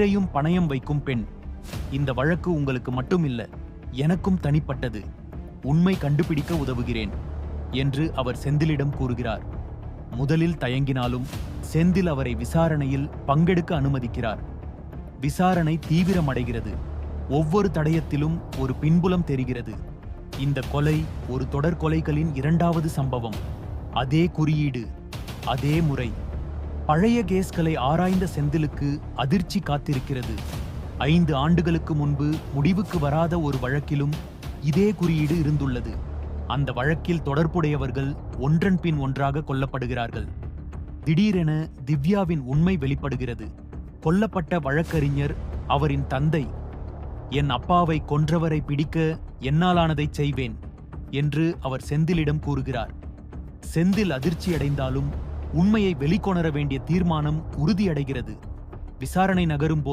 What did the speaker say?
உயிரையும் பணயம் வைக்கும் பெண். இந்த வழக்கு உங்களுக்கு மட்டுமில்ல எனக்கும் தனிப்பட்டது. உண்மை கண்டுபிடிக்க உதவுகிறேன் என்று அவர் செந்திலிடம் கூறுகிறார். முதலில் தயங்கினாலும் செந்தில் அவரை விசாரணையில் பங்கெடுக்க அனுமதிக்கிறார். விசாரணை தீவிரமடைகிறது. ஒவ்வொரு தடயத்திலும் ஒரு பின்புலம் தெரிகிறது. இந்த கொலை ஒரு தொடர் கொலைகளின் இரண்டாவது சம்பவம். அதே குறியீடு அதே முறை. பழைய கேஸ்களை ஆராய்ந்த செந்திலுக்கு அதிர்ச்சி காத்திருக்கிறது. ஐந்து ஆண்டுகளுக்கு முன்பு முடிவுக்கு வராத ஒரு வழக்கிலும் இதே குறியீடு இருந்துள்ளது. அந்த வழக்கில் தொடர்புடையவர்கள் ஒன்றன் பின் ஒன்றாக கொல்லப்படுகிறார்கள். திடீரென திவ்யாவின் உண்மை வெளிப்படுகிறது. கொல்லப்பட்ட வழக்கறிஞர் அவரின் தந்தை என் அப்பாவை கொன்றவரை பிடிக்க என்னாலானதை செய்வேன் என்று அவர் செந்திலிடம் கூறுகிறார். செந்தில் அதிர்ச்சியடைந்தாலும் உண்மையை வெளிக்கொணர வேண்டிய தீர்மானம் உறுதியடைகிறது. விசாரணை நகரும் போது